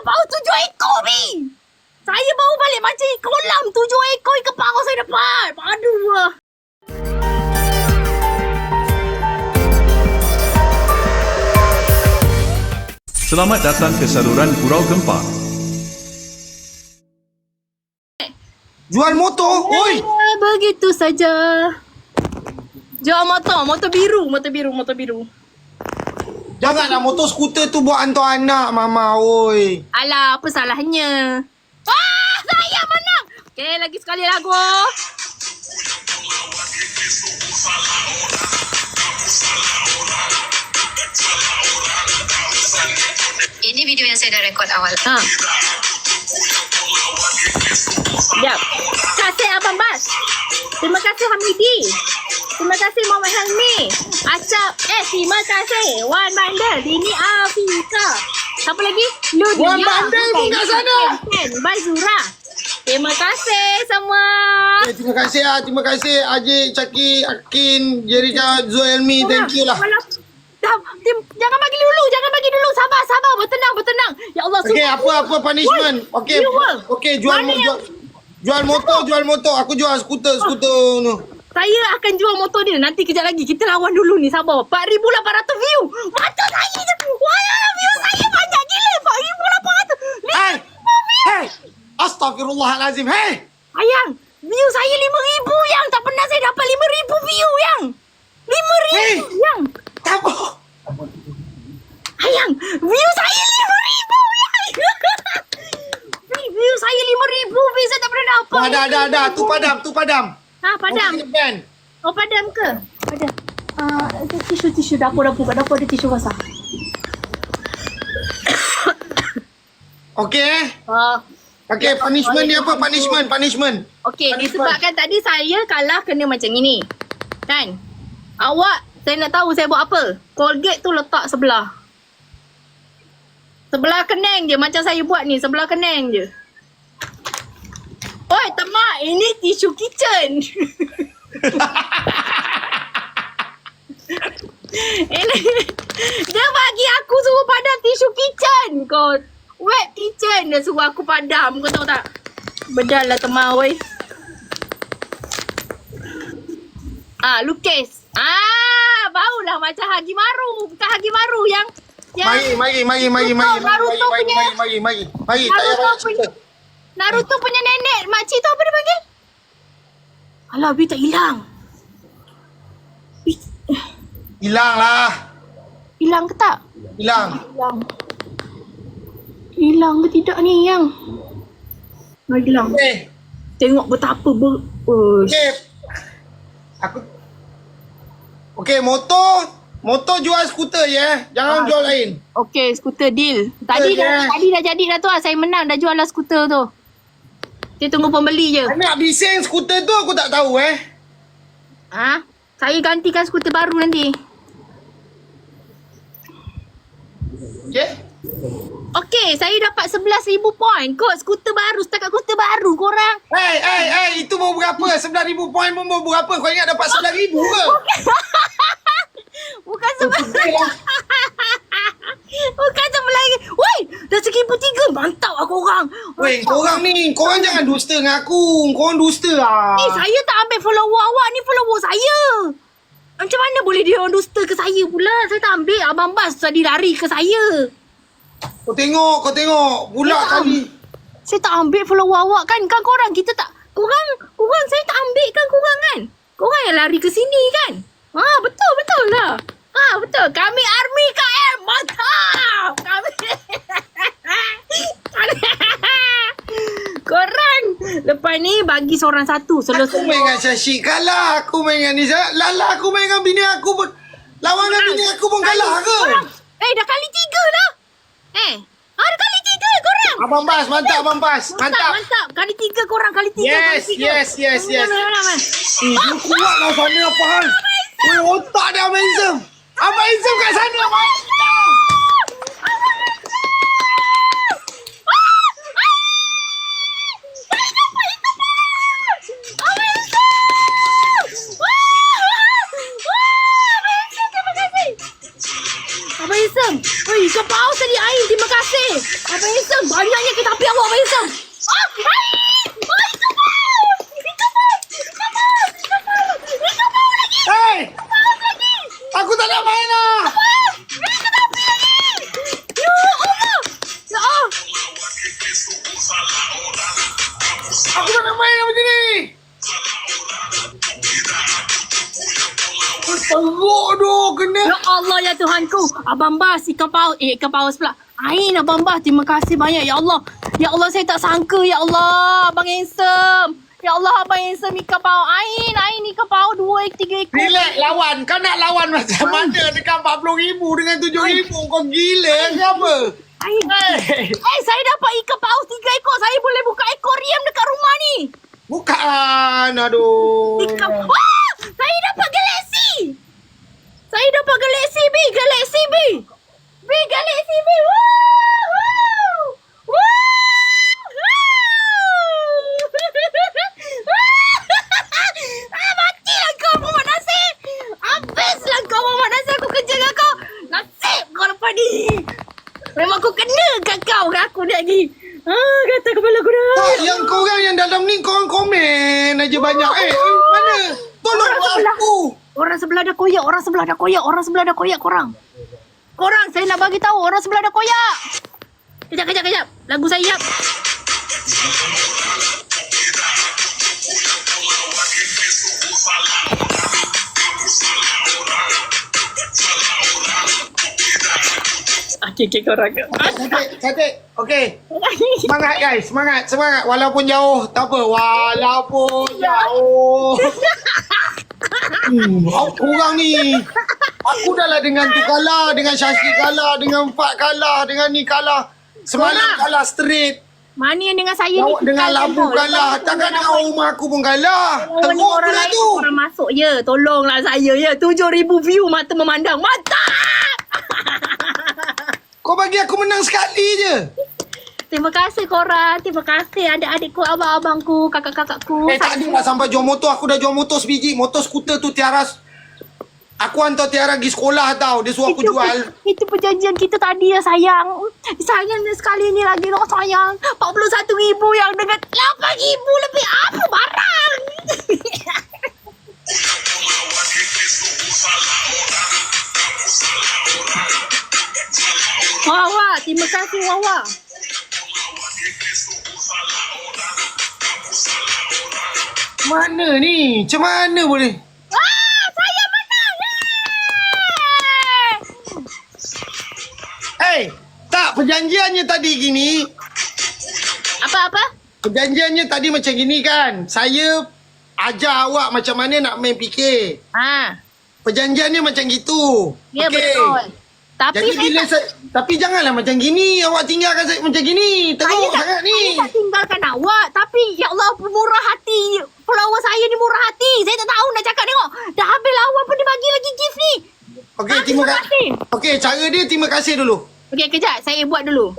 Baru tujuh ekor, Mi. Saya baru balik macam kolam tujuh ekor ikan paus saya dapat. Aduh. ah. Selamat datang ke saluran Gurau Gempar. Jual motor? Oi! Eh, begitu saja. Jual motor, motor biru, motor biru, motor biru. Janganlah motor skuter tu buat hantar anak, Mama. Oi. Alah, apa salahnya? Wah, saya menang. Okey, lagi sekali lagu. Ini video yang saya dah rekod awal. Ha. Sekejap. Kasih Abang Bas. Terima kasih Hamidi. Terima kasih Muhammad Helmi. Acap. Eh, terima kasih. Wan Bandel. Dini Afika. Siapa lagi? Ludia. Wan Bandel pun kat sana. Ken. Bye Zura. Terima kasih semua. Eh, terima kasih ah, terima kasih Ajik, Caki, Akin, Jerika, Zuelmi. Thank you lah. Walau- Dah, jangan bagi dulu, jangan bagi dulu. Sabar, sabar. Bertenang, bertenang. Ya Allah, Okey, sumpah. apa apa punishment? Okey. Okey, jual jual jual motor, jual motor. Aku jual skuter, skuter tu. Saya akan jual motor dia. Nanti kejap lagi. Kita lawan dulu ni. Sabar. 4,800 view. Mata saya je. Wah, view saya banyak gila. 4,800. Hey! Hey! Astaghfirullahalazim. Hey! Sayang, view saya 5,000 yang. Tak pernah saya dapat 5,000 view yang. 5,000 Hey! yang. Tak apa. Sayang, view saya 5,000 yang. view saya 5,000 view saya tak pernah dapat. Dah, dah, dah. Tu padam, tu padam. Ha, padam. Oh, padam ke? Padam. Ah, uh, tisu-tisu dapur dapur kat dapur ada tisu basah. Okey eh. Ah, Okey, punishment dia apa? Punishment, punishment. okey, disebabkan tadi saya kalah kena macam ini. Kan? Awak saya nak tahu saya buat apa. Colgate tu letak sebelah. Sebelah keneng je macam saya buat ni, sebelah keneng je. Oi, temak, ini tisu kitchen. ini dia bagi aku suruh padam tisu kitchen. Kau wet kitchen dia suruh aku padam. Kau tahu tak? Bedal lah temak oi. Ah, lukis. Ah, baulah macam Hagi Maru. Bukan Hagi Maru yang yang Mari, mari, mari, mari, mari, mari, Naruto mari, punya- mari, mari, mari, mari. Tak payah Naruto banyak punya cerita. Naruto punya nenek makcik tu apa dia panggil? Alah, Bi tak hilang. Bi, Hilang lah. hilang ke tak? Hilang. Hilang. Hilang ke tidak ni yang? Oh, hilang. Eh, Tengok betapa ber... Uish. okey. Aku Okey, motor motor jual skuter ya. Jangan Ah. jual lain. Okey, skuter deal. Tadi Skuter dah, je. tadi dah jadi dah tu lah. Saya menang dah jual lah skuter tu. Kita tunggu pembeli je. Nak bising skuter tu aku tak tahu eh. Ha? Saya gantikan skuter baru nanti. Okey. Okey, saya dapat 11,000 poin. Kod skuter baru. Setakat skuter baru korang. Hey, hey, hey, itu mau berapa? 9,000 poin pun mau berapa? Kau ingat dapat 9,000 ke? Bukan sebelah. Bukan sebelah lagi. Woi, dah seribu tiga. Mantap lah korang. Weh, korang ni, korang jangan dusta dengan aku. Korang dusta lah. Eh, saya tak ambil follower awak. Ni follower saya. Macam mana boleh dia orang dusta ke saya pula? Saya tak ambil. Abang Bas tadi lari ke saya. Kau tengok, kau tengok. Pula tadi. Saya tak ambil follower awak kan. Kan korang kita tak... Korang, korang saya tak ambil kan korang kan. Korang yang lari ke sini kan. Ha, betul, betul lah. Ha, betul. Kami Army KM. Mantap. Kami... korang. Lepas ni bagi seorang satu. Aku Selesai. main dengan Syashik kalah. Aku main dengan Nisa. Lala aku main dengan bini aku pun. Lawan dengan bini aku pun kalah ke? Korang. Eh, dah kali tiga lah. Eh. Ah, dah kali tiga korang. Abang Bas, mantap Abang Bas. Mantap, Mantap. mantap. Kali tiga korang, kali tiga. Yes, kali tiga. yes, yes, yes. Eh, dia kuat lah sana apa hal? Weh, otak dia Abang Izem. Abang Izem kat sana. Mantap. Abang Isam. Oi, kau paus tadi air. Terima kasih. Abang Abang Bas ikan paus. Eh ikan paus pula. Ain Abang Bas. Terima kasih banyak ya Allah. Ya Allah saya tak sangka ya Allah. Abang Handsome. Ya Allah Abang Handsome ikan paus. Ain. Ain ikan paus. Dua, tiga ekor. Relax lawan. Kau nak lawan macam mana dengan RM40,000 dengan RM7,000? Kau gila ke apa? Ain. Eh saya dapat ikan paus tiga ekor. Saya boleh buka aquarium dekat rumah ni. Bukan! Aduh! Ikan. Wah! Saya dapat galaksi. Saya dapat. Galaksi B. B galaksi B. Woo! Woo! Woo! Woo! Ah, matilah kau Muhammad Nasir. Habislah kau Muhammad Nasir. Aku kerja dengan kau. Nasib kau lepas ni. Memang aku kena kat kau. Aku ni lagi. Ah, kata kepala aku dah. Tak, yang korang yang dalam ni korang komen aja banyak. Eh, eh, mana? Tolong Orang sebelah. aku. Orang sebelah dah koyak, orang sebelah dah koyak, orang sebelah dah koyak korang. Korang, saya nak bagi tahu orang sebelah dah koyak. Kejap, kejap, kejap. Lagu saya yap. Okey, okey korang. Cantik, cantik. Okey. Semangat guys, semangat, semangat. Walaupun jauh, tak apa. Walaupun jauh. Hmm, oh, korang ni. Aku dah lah dengan tu kalah, dengan Syashi kalah, dengan Fat kalah, dengan ni kalah. Semalam Korang. kalah straight. Mana yang dengan saya ni? Jawab dengan labu kalah. Tu Takkan dengan rumah aku pun kalah. Orang ni Teruk orang pula lain tu. orang masuk je. Tolonglah saya ya. 7,000 view mata memandang. Mantap! Kau bagi aku menang sekali je. Terima kasih korang. Terima kasih adik-adikku, abang-abangku, kakak-kakakku. Eh tak ada lah sampai jual motor. Aku dah jual motor sebiji. Motor skuter tu Tiara. Aku hantar Tiara pergi sekolah tau. Dia suruh aku Itu, jual. itu perjanjian kita tadi ya sayang. Sayang sekali ni lagi nak sayang. 41 ribu yang dengan 8 ribu lebih apa barang. Wawa, terima kasih Wawa. Mana ni? Macam mana boleh? Ah, saya menang. Eh, tak perjanjiannya tadi gini. Apa-apa? Perjanjiannya tadi macam gini kan. Saya ajar awak macam mana nak main fikir. Ha, Perjanjiannya macam gitu. ya Okey. betul. Tapi Jadi saya bila tak, saya, tapi janganlah macam gini. Awak tinggalkan saya macam gini. saya Teruk tak, sangat ni. saya tak tinggalkan awak. Tapi ya Allah murah hati. Follower saya ni murah hati. Saya tak tahu nak cakap tengok. Dah habis lah awak pun dia bagi lagi gift ni. Okey, terima kasih. Okey, cara dia terima kasih dulu. Okey, kejap. Saya buat dulu.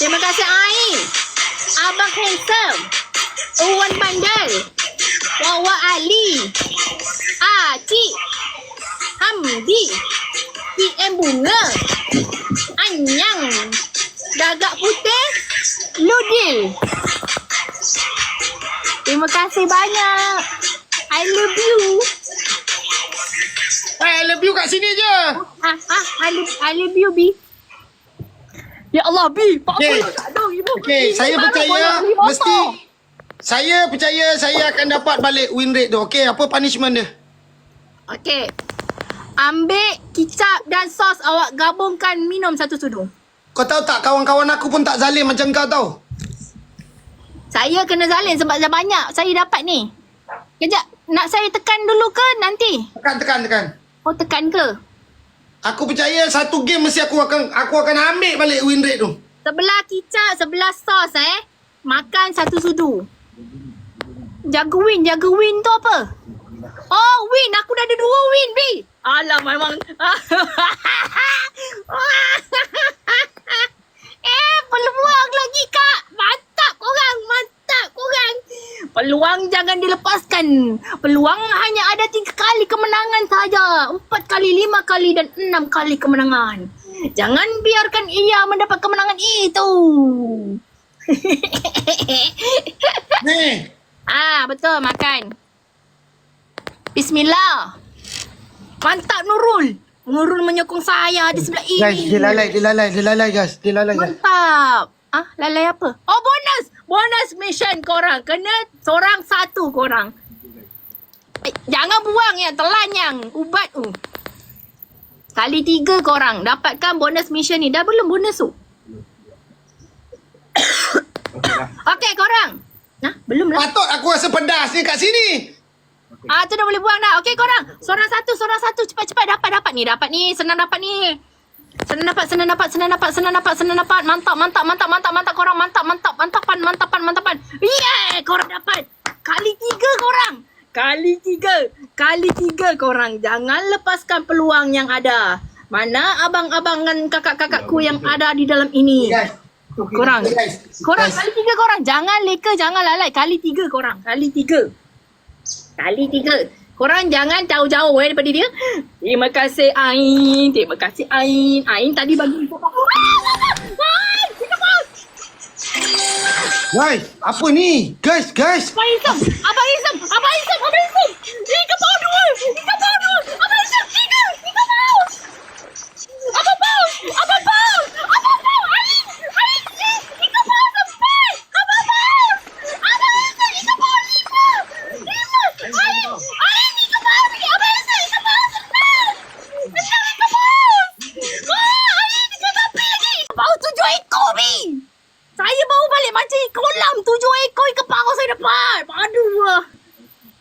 Terima kasih Ain. Abang Handsome. Uwan Bandel. Wawa Ali. Ah, Cik. Hamdi. PM Bunga. Anyang. Gagak Putih. Ludil. Terima kasih banyak. I love you. Eh, I love you kat sini je. Ah, ah, I love, I love you, B. Ya Allah, B. 40 Okey. tak ada, ibu. Okey, Ini saya percaya mesti saya percaya saya akan dapat balik win rate tu. Okey, apa punishment dia? Okey. Ambil kicap dan sos awak gabungkan minum satu sudu. Kau tahu tak kawan-kawan aku pun tak zalim macam kau tau. Saya kena salin sebab dah banyak saya dapat ni. Kejap, nak saya tekan dulu ke nanti? Tekan tekan tekan. Oh, tekan ke? Aku percaya satu game mesti aku akan aku akan ambil balik win rate tu. Sebelah kicap, sebelah sos eh. Makan satu sudu. Jaga win, jaga win tu apa? Oh, win. Aku dah ada dua win, B. Alah, memang. eh, peluang lagi, Kak. Mantap korang, mantap korang. Peluang jangan dilepaskan. Peluang hanya ada tiga kali kemenangan saja. Empat kali, lima kali dan enam kali kemenangan. Jangan biarkan ia mendapat kemenangan itu. Ni. ah, betul makan. Bismillah. Mantap Nurul. Nurul menyokong saya di sebelah ini. Guys, dia lalai, dia lalai, dia lalai guys. Dia lalai guys. Mantap. Ah, lalai apa? Oh, bonus. Bonus mission korang. Kena seorang satu korang. Eh, jangan buang yang telan yang ubat tu. Kali tiga korang dapatkan bonus mission ni. Dah belum bonus tu? Okey korang. Nah, belum lah. Patut aku rasa pedas ni kat sini. Ah, tu dah boleh buang dah. Okey korang. Seorang satu, seorang satu. Cepat-cepat dapat dapat ni, dapat ni. Senang dapat ni. Senang dapat, senang dapat, senang dapat, senang dapat, senang dapat. Mantap, mantap, mantap, mantap, mantap korang. Mantap, mantap, mantapan, mantapan, mantapan. Yeah, korang dapat. Kali tiga korang. Kali tiga. Kali tiga korang. Jangan lepaskan peluang yang ada. Mana abang-abang dan kakak-kakakku yang ada di dalam ini. Guys. Korang. Guys. Korang Guys. kali tiga korang. Jangan leka, jangan lalai. Kali tiga korang. Kali tiga. Kali tiga. Korang jangan jauh-jauh eh daripada dia. Terima kasih Ain. Terima kasih Ain. Ain tadi bagi info. Guys, apa ni? Guys, guys. Abang Isam. Abang Isam. Abang Isam. Abang Isam. Tiga bau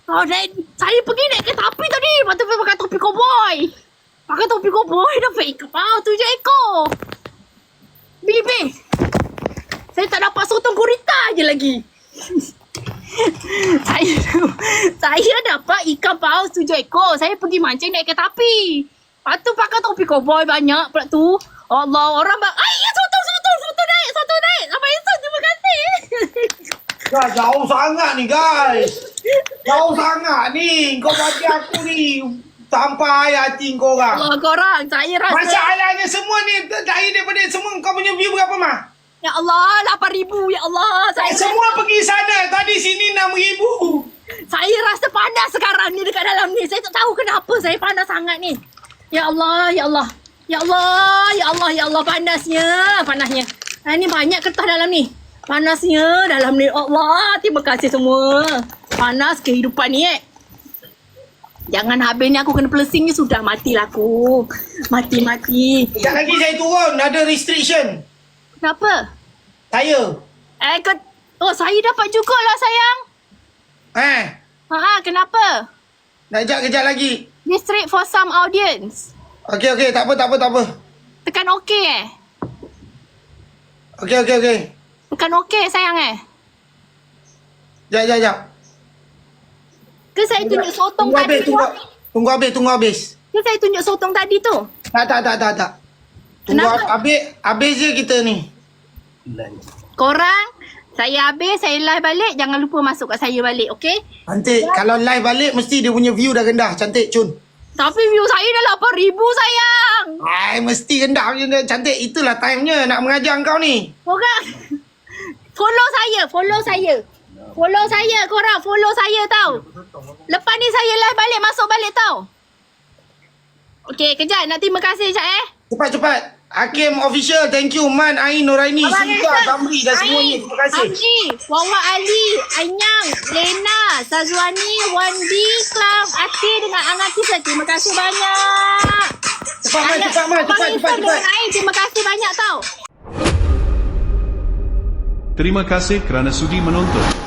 Oh, dan saya pergi naik kereta api tadi. Lepas tu pakai topi cowboy. Pakai topi cowboy dapat ikan paus tujuh ekor. Bibi. Saya tak dapat sotong gurita je lagi. saya saya dapat ikan paus tujuh ekor. Saya pergi mancing naik kereta api. Lepas tu pakai topi cowboy banyak pula tu. Allah, orang bak... Ay, ya, sotong, sotong, sotong naik, sotong naik. Abang Insan, terima kasih. Guys, jauh sangat ni guys. Jauh sangat ni. Kau bagi aku ni. Sampai hati kau orang. Allah, korang, saya rasa... Masalahnya semua ni dari daripada semua kau punya view berapa mah? Ya Allah, 8,000. Ya Allah, saya, Semua pergi sana. Tadi sini 6,000. saya rasa panas sekarang ni dekat dalam ni. Saya tak tahu kenapa saya panas sangat ni. Ya Allah, ya Allah. Ya Allah, ya Allah, ya Allah. Panasnya, panasnya. Ha, ni banyak kertas dalam ni. Panasnya dalam ni. Allah, terima kasih semua. Panas kehidupan ni eh. Jangan habis ni aku kena pelesing ni sudah matilah aku. Mati-mati. Sekejap lagi saya turun. Ada restriction. Kenapa? Saya. Eh, kau... Oh, saya dapat jugalah sayang. Eh. Ha, kenapa? Nak kejap kejap lagi. District for some audience. Okey okey tak apa tak apa tak apa. Tekan OK eh? Okey okey okey. Tekan OK sayang eh? Jap jap jap. Ke saya tunjuk sotong Tunggu tadi habis tu? tunggu. Tunggu habis tunggu habis. Ke saya tunjuk sotong tadi tu? Tak tak tak tak tak. Tunggu Kenapa? habis habis je kita ni. Korang, saya habis, saya live balik. Jangan lupa masuk kat saya balik, okay? Cantik. Kalau live balik mesti dia punya view dah rendah. Cantik cun. Tapi view saya dah 8,000 sayang. Ai mesti rendah punya dia. Cantik. Itulah timenya nak mengajar kau ni. Korang, follow saya, follow saya. Follow saya korang, follow saya tau. Lepas ni saya live balik, masuk balik tau. Okay, kejap. Nak terima kasih sekejap eh. Cepat cepat. Hakim official. Thank you Man Ain Nuraini. Sinta Zamri dan semuanya. Terima kasih. Hamzi, Wawa Ali, Anyang, Lena, Sazwani, Wandi, Klam, Ati dengan Angat Kisah. Terima kasih banyak. Cepat Man. Cepat Man. Cepat cepat cepat. dengan Ain, terima kasih banyak tau. Terima kasih kerana sudi menonton.